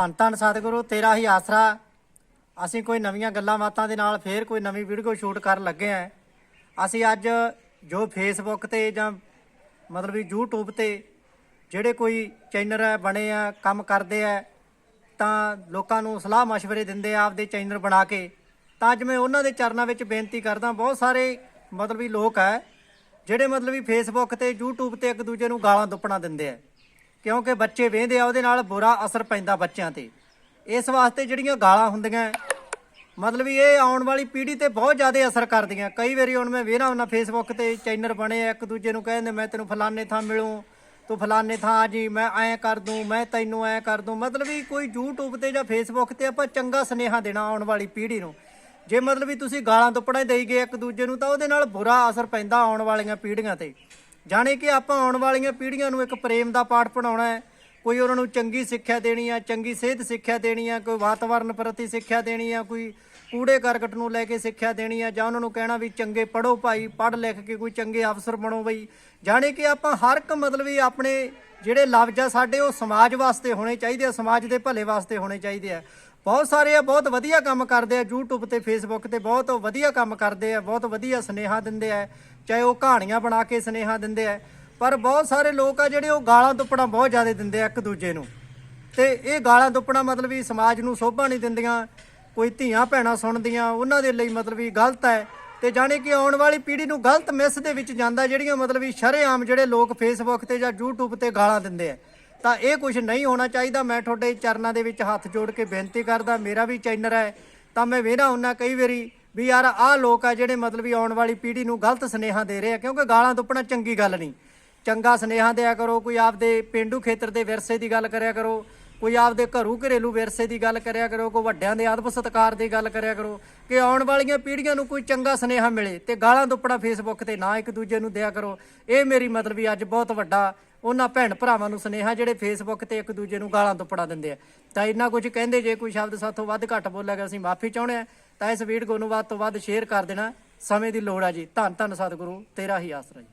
ਧੰਨ ਧੰਨ ਸਤਿਗੁਰੂ, ਤੇਰਾ ਹੀ ਆਸਰਾ। ਅਸੀਂ ਕੋਈ ਨਵੀਆਂ ਗੱਲਾਂ ਬਾਤਾਂ ਦੇ ਨਾਲ ਫੇਰ ਕੋਈ ਨਵੀਂ ਵੀਡੀਓ ਸ਼ੂਟ ਕਰਨ ਲੱਗੇ ਆਂ ਅਸੀਂ ਅੱਜ ਜੋ ਫੇਸਬੁੱਕ ਤੇ ਜਾਂ ਮਤਲਬ ਵੀ YouTube ਤੇ ਜਿਹੜੇ ਕੋਈ ਚੈਨਲ ਹੈ, ਬਣੇ ਆ, ਕੰਮ ਕਰਦੇ ਆ, ਤਾਂ ਲੋਕਾਂ ਨੂੰ ਸਲਾਹ مشਵਰੇ ਦਿੰਦੇ ਆ ਆਪਦੇ ਚੈਨਲ ਬਣਾ ਕੇ। ਤਾਂ ਅੱਜ ਮੈਂ ਉਹਨਾਂ ਦੇ ਚਰਨਾਂ ਵਿੱਚ ਬੇਨਤੀ ਕਰਦਾ, ਬਹੁਤ ਸਾਰੇ ਮਤਲਬ ਵੀ ਲੋਕ ਹੈ, ਜਿਹੜੇ ਮਤਲਬ ਵੀ ਫੇਸਬੁੱਕ ਤੇ, YouTube ਤੇ ਇੱਕ ਦੂਜੇ ਨੂੰ ਗਾਲਾਂ ਦੁੱਪਣਾ ਦਿੰਦੇ ਆ। ਕਿਉਂਕਿ ਬੱਚੇ ਵੇਂਦੇ ਆ, ਉਹਦੇ ਨਾਲ ਬੁਰਾ ਅਸਰ ਪੈਂਦਾ ਬੱਚਿਆਂ ਤੇ। ਇਸ ਵਾਸਤੇ ਜਿਹੜੀਆਂ ਗਾਲਾਂ ਹੁੰਦੀਆਂ, ਮਤਲਬ ਵੀ ਇਹ ਆਉਣ ਵਾਲੀ ਪੀੜ੍ਹੀ ਤੇ ਬਹੁਤ ਜ਼ਿਆਦਾ ਅਸਰ ਕਰਦੀਆਂ। ਕਈ ਵਾਰੀ ਹੁਣ ਮੈਂ ਵੇਖਣਾ ਹੁੰਦਾ ਫੇਸਬੁੱਕ ਤੇ ਚੈਨਲ ਬਣੇ ਆ, ਇੱਕ ਦੂਜੇ ਨੂੰ ਕਹਿੰਦੇ, ਮੈਂ ਤੈਨੂੰ ਫਲਾਣੇ ਥਾਂ ਮਿਲੂੰ, ਤੂੰ ਫਲਾਣੇ ਥਾਂ ਆ ਜੀ, ਮੈਂ ਐਂ ਕਰ ਦੂੰ, ਮੈਂ ਤੈਨੂੰ ਐਂ ਕਰ ਦੂੰ। ਮਤਲਬ ਵੀ ਕੋਈ YouTube ਤੇ ਜਾਂ ਫੇਸਬੁੱਕ ਤੇ ਆਪਾਂ ਚੰਗਾ ਸੁਨੇਹਾ ਦੇਣਾ ਆਉਣ ਵਾਲੀ ਪੀੜ੍ਹੀ ਨੂੰ। ਜੇ ਮਤਲਬ ਵੀ ਤੁਸੀਂ ਗਾਲਾਂ ਦੁੱਪੜਾ ਦੇਈ ਗਏ ਇੱਕ ਦੂਜੇ ਨੂੰ, ਤਾਂ ਉਹਦੇ ਨਾਲ ਬੁਰਾ ਅਸਰ ਪੈਂਦਾ ਆਉਣ ਵਾਲੀਆਂ ਪੀੜ੍ਹੀਆਂ ਤੇ। ਜਾਣੇ ਕਿ ਆਪਾਂ ਆਉਣ ਵਾਲੀਆਂ ਪੀੜ੍ਹੀਆਂ ਨੂੰ ਇੱਕ ਪ੍ਰੇਮ ਦਾ ਪਾਠ ਪੜਾਉਣਾ ਹੈ। ਕੋਈ ਉਹਨਾਂ ਨੂੰ ਚੰਗੀ ਸਿੱਖਿਆ ਦੇਣੀ ਆ, ਚੰਗੀ ਸਿਹਤ ਸਿੱਖਿਆ ਦੇਣੀ ਆ, ਕੋਈ ਵਾਤਾਵਰਣ ਪ੍ਰਤੀ ਸਿੱਖਿਆ ਦੇਣੀ ਆ, ਕੋਈ ਕੂੜੇ ਕਰਕਟ ਨੂੰ ਲੈ ਕੇ ਸਿੱਖਿਆ ਦੇਣੀ ਆ ਜਾਂ ਉਹਨਾਂ ਨੂੰ ਕਹਿਣਾ ਵੀ ਚੰਗੇ ਪੜੋ ਭਾਈ, ਪੜ੍ਹ ਲਿਖ ਕੇ ਕੋਈ ਚੰਗੇ ਅਫਸਰ ਬਣੋ ਬਈ। ਜਾਣੇ ਕਿ ਆਪਾਂ ਹਰ ਇੱਕ ਮਤਲਬ ਵੀ ਆਪਣੇ ਜਿਹੜੇ ਲਫ਼ਜ਼ ਆ ਸਾਡੇ ਉਹ ਸਮਾਜ ਵਾਸਤੇ ਹੋਣੇ ਚਾਹੀਦੇ ਆ, ਸਮਾਜ ਦੇ ਭਲੇ ਵਾਸਤੇ ਹੋਣੇ ਚਾਹੀਦੇ ਆ। ਬਹੁਤ ਸਾਰੇ ਆ, ਬਹੁਤ ਵਧੀਆ ਕੰਮ ਕਰਦੇ ਆ, YouTube ਤੇ Facebook ਤੇ ਬਹੁਤ ਵਧੀਆ ਕੰਮ ਕਰਦੇ ਆ, ਬਹੁਤ ਵਧੀਆ ਸੁਨੇਹਾ ਦਿੰਦੇ ਆ, ਚਾਹੇ ਉਹ ਕਹਾਣੀਆਂ ਬਣਾ ਕੇ ਸੁਨੇਹਾ ਦਿੰਦੇ ਆ, ਪਰ ਬਹੁਤ ਸਾਰੇ ਲੋਕ ਆ ਜਿਹੜੇ ਉਹ ਗਾਲਾਂ ਦੁੱਪਣਾ ਬਹੁਤ ਜ਼ਿਆਦਾ ਦਿੰਦੇ ਆ ਇੱਕ ਦੂਜੇ ਨੂੰ। ਤੇ ਇਹ ਗਾਲਾਂ ਦੁੱਪਣਾ ਮਤਲਬ ਵੀ ਸਮਾਜ ਨੂੰ ਸੋਭਾ ਨਹੀਂ ਦਿੰਦੀਆਂ, ਕੋਈ ਧੀਆਂ ਭੈਣਾਂ ਸੁਣਦੀਆਂ, ਉਹਨਾਂ ਦੇ ਲਈ ਮਤਲਬ ਵੀ ਗਲਤ ਹੈ। ਤੇ ਜਾਣੇ ਕਿ ਆਉਣ ਵਾਲੀ ਪੀੜ੍ਹੀ ਨੂੰ ਗਲਤ ਮਿਸ ਦੇ ਵਿੱਚ ਜਾਂਦਾ, ਜਿਹੜੀਆਂ ਮਤਲਬ ਵੀ ਸ਼ਰੇਆਮ ਜਿਹੜੇ ਲੋਕ ਫੇਸਬੁੱਕ ਤੇ ਜਾਂ YouTube ਤੇ ਗਾਲਾਂ ਦਿੰਦੇ ਆ। ਤਾਂ ਇਹ ਕੁਝ ਨਹੀਂ ਹੋਣਾ ਚਾਹੀਦਾ। ਮੈਂ ਤੁਹਾਡੇ ਚਰਨਾਂ ਦੇ ਵਿੱਚ ਹੱਥ ਜੋੜ ਕੇ ਬੇਨਤੀ ਕਰਦਾ, ਮੇਰਾ ਵੀ ਚੈਨਲ ਹੈ, ਤਾਂ ਮੈਂ ਵੇਖਣਾ ਹੁੰਨਾ ਕਈ ਵਾਰੀ ਵੀ ਯਾਰ ਆਹ ਲੋਕ ਆ ਜਿਹੜੇ ਮਤਲਬ ਵੀ ਆਉਣ ਵਾਲੀ ਪੀੜ੍ਹੀ ਨੂੰ ਗਲਤ ਸੁਨੇਹਾ ਦੇ ਰਹੇ ਆ, ਕਿਉਂਕਿ ਗਾਲਾਂ ਦੁੱਪਣਾ ਚੰਗੀ ਗੱਲ ਨਹੀਂ। ਚੰਗਾ ਸੁਨੇਹਾ ਦਿਆ ਕਰੋ, ਕੋਈ ਆਪਦੇ ਪਿੰਡੂ ਖੇਤਰ ਦੇ ਵਿਰਸੇ ਦੀ ਗੱਲ ਕਰਿਆ ਕਰੋ ਕੋਈ ਆਪਦੇ ਘਰੂ ਘਰੇਲੂ ਵਿਰਸੇ ਦੀ ਗੱਲ ਕਰਿਆ ਕਰੋ, ਕੋਈ ਵੱਡਿਆਂ ਦੇ ਆਦਬ ਸਤਕਾਰ ਦੀ ਗੱਲ ਕਰਿਆ ਕਰੋ, ਕਿ ਆਉਣ ਵਾਲੀਆਂ ਪੀੜ੍ਹੀਆਂ ਨੂੰ ਕੋਈ ਚੰਗਾ ਸੁਨੇਹਾ ਮਿਲੇ ਤੇ ਗਾਲਾਂ ਦੁੱਪੜਾ ਫੇਸਬੁੱਕ ਤੇ ਨਾ ਇੱਕ ਦੂਜੇ ਨੂੰ ਦਿਆ ਕਰੋ। ਇਹ ਮੇਰੀ ਮਤਲਬ ਵੀ ਅੱਜ ਬਹੁਤ ਵੱਡਾ ਉਹਨਾਂ ਭੈਣ ਭਰਾਵਾਂ ਨੂੰ ਸੁਨੇਹਾ ਜਿਹੜੇ ਫੇਸਬੁੱਕ ਤੇ ਇੱਕ ਦੂਜੇ ਨੂੰ ਗਾਲਾਂ ਦੁੱਪੜਾ ਦਿੰਦੇ ਆ। ਤਾਂ ਇੰਨਾ ਕੁਝ ਕਹਿੰਦੇ, ਜੇ ਕੋਈ ਸ਼ਬਦ ਸਾਥੋਂ ਵੱਧ ਘੱਟ ਬੋਲਿਆ ਗਿਆ, ਅਸੀਂ ਮਾਫੀ ਚਾਹੁੰਦੇ ਆ ਤਾਂ ਇਸ ਵੀਡੀਓ ਨੂੰ ਵੱਧ ਤੋਂ ਵੱਧ ਸ਼ੇਅਰ ਕਰ ਦੇਣਾ। ਸਮੇਂ ਦੀ ਲੋੜ ਆ ਜੀ। ਧੰਨ ਧੰਨ ਸਤਿਗੁਰੂ, ਤੇਰਾ ਹੀ ਆਸਰਾ ਜੀ।